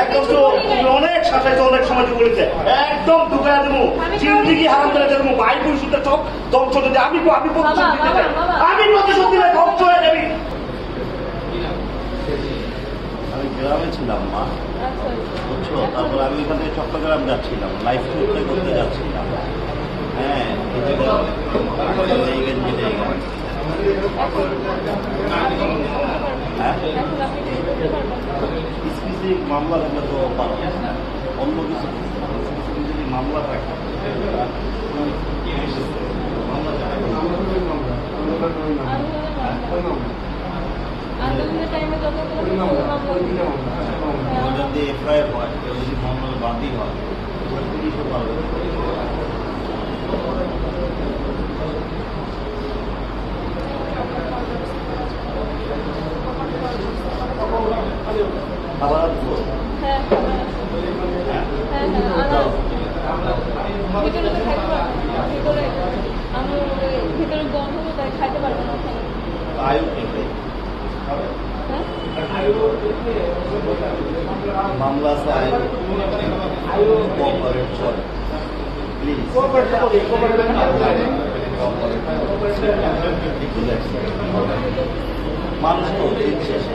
একদম চুপ অনেক শাসাইছো অনেক সময় বলেছে একদম ঢুকায় দেবো জিন্দিগি হারাম করে দেবো ভাই বোন শুদ্ধ চোখ ধ্বংস যদি আমি আমি প্রতিশোধ দিতে চাই আমি প্রতিশোধ দিলে ধ্বংস হয়ে যাবি। আমি গ্রামে ছিলাম মা। বুঝছ? তারপর আমি থেকে চট্টগ্রাম যাচ্ছিলাম লাইফ করতে করতে যাচ্ছিলাম। হ্যাঁ এই যে বলো, এই গেঞ্জিটা এই গেঞ্জি। হ্যাঁ স্পেসিফিক মামলা থাকলে তো পারো অন্য কিছু স্পেসিফিক মামলা হ্যাঁ হ্যাঁ হ্যাঁ আনার ভিতরে তো খাইতে পারব না। ভিতরে আমি ভিতরে গন্ধ তো তাই খাইতে পারব না আয়ু হ্যাঁ? মামলা আছে আয়ু। কোঅপারেট করে প্লিজ মানুষ তো দিন শেষে।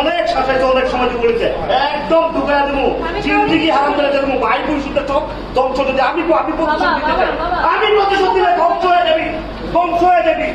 অনেক শাসাইছো অনেক সময় বলেছে একদম ঢুকায় দেবো। জিন্দিগি হারাম করে দেবো। ভাই বোন শুদ্ধ চক ধ্বংস যদি আমি আমি প্রতিশোধ দিতে চাই। আমি প্রতিশোধ দিলে ধ্বংস হয়ে যাবি। ধ্বংস হয়ে যাবি।